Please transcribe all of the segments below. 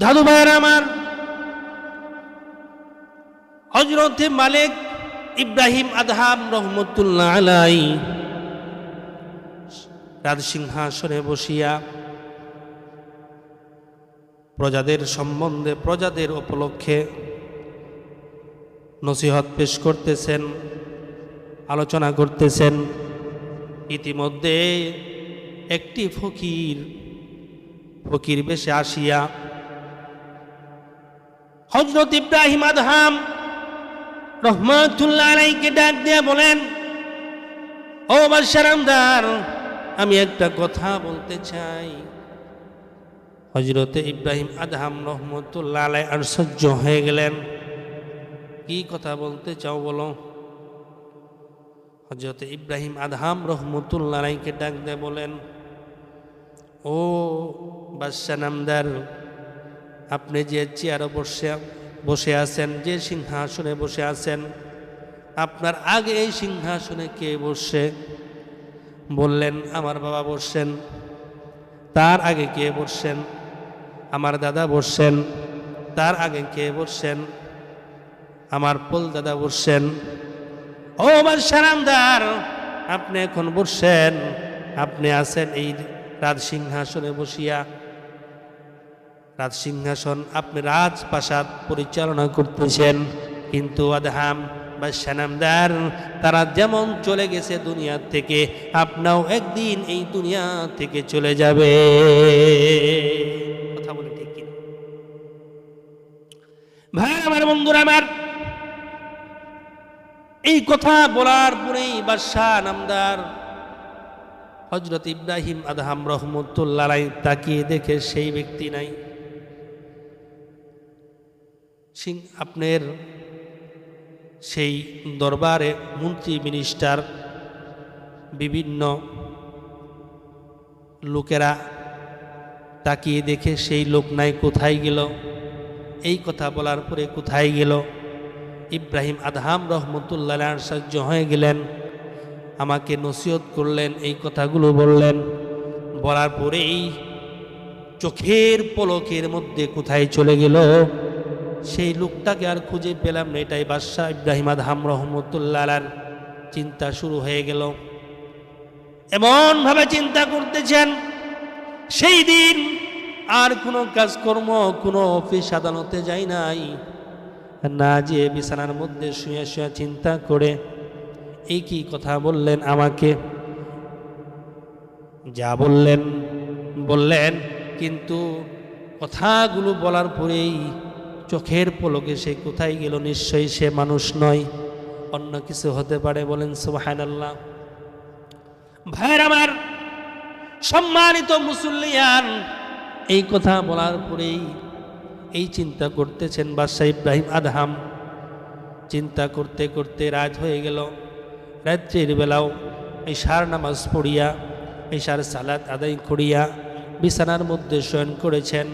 দাদু ভাইয়ের আমার। হজরতে মালিক ইব্রাহিম আদহাম রহমতুল্লাহ আলাই রাজসিংহাসনে বসিয়া প্রজাদের সম্বন্ধে, প্রজাদের উপলক্ষে নসিহত পেশ করতেছেন, আলোচনা করতেছেন। ইতিমধ্যে একটি ফকির ফকির বেশে আসিয়া হজরত ইব্রাহিম আদহাম রহমাতুল্লাহ আলাইকে ডাক দিয়ে বলেন, ও বাদশারামদার আমি একটা কথা বলতে চাই। হজরতে ইব্রাহিম আদহাম রহমতুল্লাহ আলাই আশ্চর্য হয়ে গেলেন। কি কথা বলতে চাও বলো? হজরতে ইব্রাহিম আদহাম রহমতুল্লাহ আলাইকে ডাক দিয়ে বলেন, ও বাদশা নামদার আপনি যে চেয়ারে বসে বসে আছেন, যে সিংহাসনে বসে আছেন, আপনার আগে এই সিংহাসনে কে বসে? বললেন, আমার বাবা বসছেন। তার আগে কে বসছেন? আমার দাদা বসছেন। তার আগে কে বসছেন? আমার পোল দাদা বসছেন। ও আমার সারামদার, আপনি এখন বসছেন? আপনি আছেন এই রাজ সিংহাসনে বসিয়া রাজ সিংহাসন আপনি রাজপ্রাসাদ পরিচালনা করতেছেন। কিন্তু আদহাম বা সানামদার, তারা যেমন চলে গেছে দুনিয়া থেকে, আপনাও একদিন এই দুনিয়া থেকে চলে যাবে। কথা বলে ঠিক কিনা? ভাই, আমার বন্ধুরা, আমার এই কথা বলার পরেই বাদশাহ নামদার হজরত ইব্রাহিম আদহাম রহমতুল্লাহ তাকিয়ে দেখে সেই ব্যক্তি নাই। সিং আপনার সেই দরবারে মন্ত্রী মিনিস্টার বিভিন্ন লোকেরা তাকিয়ে দেখে সেই লোক নাই, কোথায় গেল? এই কথা বলার পরে কোথায় গেল? ইব্রাহিম আদহাম রহমতুল্লাহ আশ্চর্য হয়ে গেলেন। আমাকে নসিহত করলেন, এই কথাগুলো বললেন। বলার পরেই চোখের পলকের মধ্যে কোথায় চলে গেল? সেই লোকটাকে আর খুঁজে পেলাম না। এটাই বাদশাহ ইব্রাহিম আদহাম রহমতুল্লাহ চিন্তা শুরু হয়ে গেল। এমনভাবে চিন্তা করতেছেন, সেই দিন আর কোনো কাজকর্ম, কোনো অফিস আদালতে যাই নাই। না যে বিছানার মধ্যে শুয়ে শুয়ে চিন্তা করে এই কি কথা বললেন আমাকে। যা বললেন বললেন, কিন্তু কথাগুলো বলার পরেই চোখের পলকে সে কোথায় গেল? নিশ্চয়ই সে মানুষ নয়। অন্য কিছু হতে পারে বলেন সুবাহান আল্লাহ ভাইয়ের আমার সম্মানিত মুসল্লিয়ান, এই কথা বলার পরেই এই চিন্তা করতেছেন বাদশাহ ইব্রাহিম আদহাম। চিন্তা করতে করতে রাত হয়ে গেল। রাত্রির বেলাও এই সার নামাজ পড়িয়া এই সার সালাদ আদায় করিয়া বিছানার মধ্যে শয়ন করেছেন।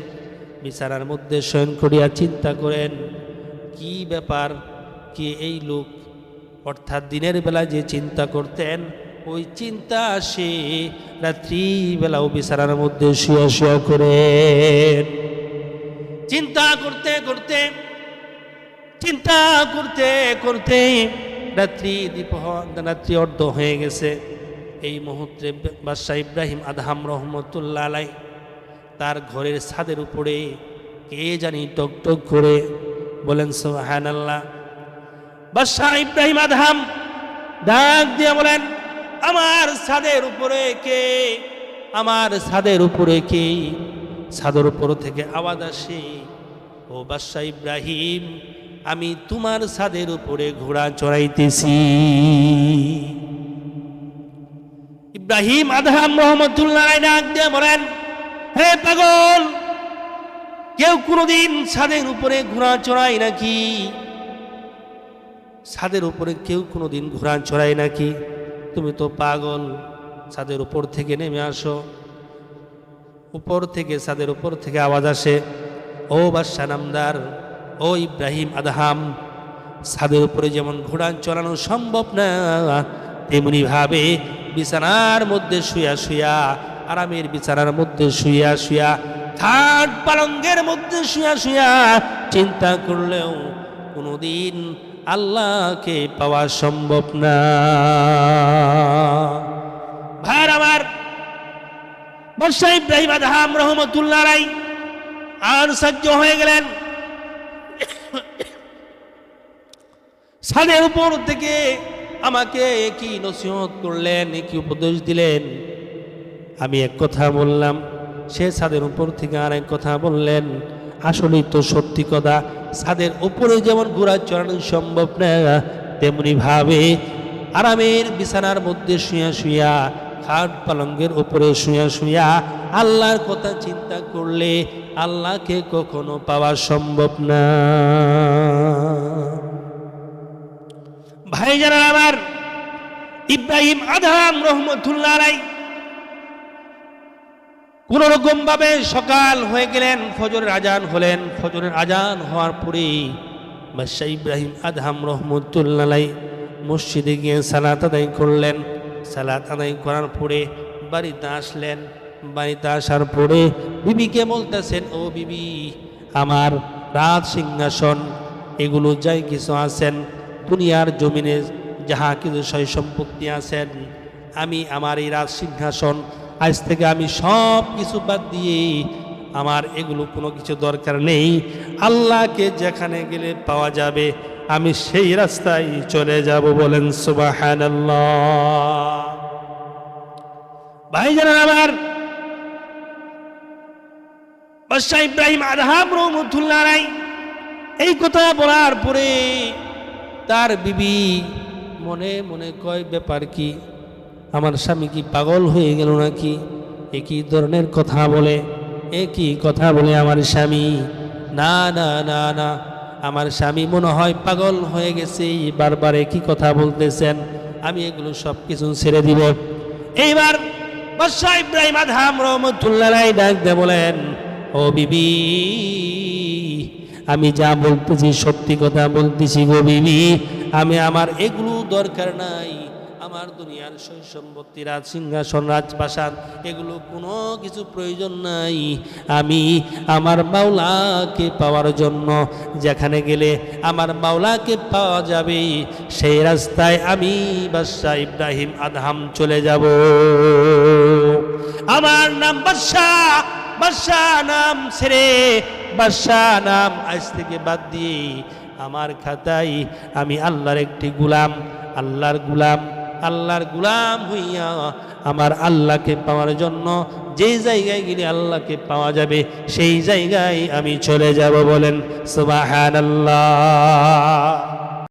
বিছানার মধ্যে শয়ন করিয়া চিন্তা করেন, কি ব্যাপার? কি এই লোক? অর্থাৎ দিনের বেলা যে চিন্তা করতেন, ওই চিন্তা সে রাত্রিবেলাও বিছানার মধ্যে শুয়া শুয়া করেন। চিন্তা করতে করতে, চিন্তা করতে করতে রাত্রি রাত্রি অর্ধ হয়ে গেছে। এই মুহূর্তে বাদশাহ ইব্রাহিম আদহাম রহমতুল্লাহ আলাই তার ঘরের ছাদের উপরে কে জানি টক টক করে বলেন সোহান আল্লাহ বাদশাহ ইব্রাহিম আদহাম ডাক দিয়ে বলেন, আমার ছাদের উপরে কে, আমার ছাদের উপরে কে? ছাদের উপর থেকে আওয়াজ আসে, ও বাদশাহ ইব্রাহিম, আমি তোমার ছাদের উপরে ঘোড়া চড়াইতেছি। ইব্রাহিম আদহাম মোহাম্মদুল্লাহ ডাক দিয়ে বলেন হে পাগল, কেউ কোনোদিন ছাদের উপরে ঘোড়া চড়ায় নাকি? ছাদের উপরে কেউ কোনোদিন ঘোড়া চড়ায় নাকি? তুমি তো পাগল, ছাদের উপর থেকে নেমে আসো। উপর থেকে, ছাদের উপর থেকে আওয়াজ আসে, ও বাদশা নামদার, ও ইব্রাহিম আদহাম, ছাদের উপরে যেমন ঘোড়া চড়ানো সম্ভব না তেমনি ভাবে বিছানার মধ্যে শুয়া শুয়া আরামের বিছানার মধ্যে শুয়া শুয়া খাট পালঙ্গের মধ্যে শুয়া শুয়া চিন্তা করলেও কোনোদিন আল্লাহকে পাওয়া সম্ভব না। ভাইর আমার বর্ষা ইব্রাহিম আদহাম রহমতুল্লাহ রাই আর সহ্য হয়ে গেলেন। ছাদের উপর থেকে আমাকে একই নসিহত করলেন, কি উপদেশ দিলেন? আমি এক কথা বললাম, সে ছাদের উপর থেকে আর এক কথা বললেন, আসলেই তো সত্যি কথা, ছাদের উপরে যেমন ঘোরা চড়ানো সম্ভব না তেমনি ভাবে আরামের বিছানার মধ্যে শুয়া শুয়া, খাট পালঙ্গের উপরে শুয়া শুয়া আল্লাহর কথা চিন্তা করলে আল্লাহকে কখনো পাওয়া সম্ভব না। ভাই জানার আমার ইব্রাহিম আধাম রহমতুল্লাহ রাই কোন রকম ভাবে সকাল হয়ে গেলেন, ফজরের আজান হলেন। ফজরের আজান হওয়ার পরে বাদশাহ ইব্রাহিম আদহাম রহমতুল্লাহ মসজিদে গিয়ে সালাত আদায় করলেন। সালাত আদায় করার পরে বাড়িতে আসলেন। বাড়িতে আসার পরে বিবিকে বলতেছেন, ও বিবি, আমার রাত সিংহাসন, এগুলো যাই কিছু আছেন, দুনিয়ার জমিনে যাহা কিছু সয় সম্পত্তি আছেন, আমি আমার এই রাজ সিংহাসন আজ থেকে আমি সব কিছু বাদ দিয়ে আমার এগুলো কোনো কিছু দরকার নেই। আল্লাহকে যেখানে গেলে পাওয়া যাবে, আমি সেই রাস্তায় চলে যাব বলেন সুবাহান ভাই জানান আমার, বাদশাহ ইব্রাহিম আদহাম রহমতুল্লাহ রাই এই কথা বলার পরে তার বিবি মনে মনে কয়, ব্যাপার কি? আমার স্বামী কি পাগল হয়ে গেল নাকি? একই ধরনের কথা বলে? একই কথা বলে আমার স্বামী? না না না না। আমার স্বামী মনে হয় পাগল হয়ে গেছে, বারবার একই কথা বলতেছেন। আমি এগুলো সব কিছু ছেড়ে দিব। এইবার বাদশাহ ইব্রাহিম আধাম রহমতুল্লাহ ডাক দে বলেন, ও বিবি, আমি যা বলতেছি, সত্যি কথা বলতেছি গো বিবি। আমি আমার এগুলো দরকার নাই। আমার দুনিয়ার সম্পত্তি রাজ সিংহাসন, রাজপ্রাসাদ, এগুলো কোনো কিছু প্রয়োজন নাই। আমি আমার মাওলাকে পাওয়ার জন্য যেখানে গেলে আমার মাওলাকে পাওয়া যাবে, সেই রাস্তায় আমি বাদশাহ ইব্রাহিম আদহাম চলে যাব। আমার নাম বাদশাহ বাদশাহ নাম ছেড়ে, বাদশাহ নাম আজ থেকে বাদ দিয়ে আমার খাতায় আমি আল্লাহর একটি গুলাম, আল্লাহর গুলাম আল্লাহর গুলাম হইয়া আমার আল্লাহকে পাওয়ার জন্য যে জায়গায় গেলে আল্লাহকে পাওয়া যাবে, সেই জায়গায় আমি চলে যাব বলেন সুবাহান আল্লাহ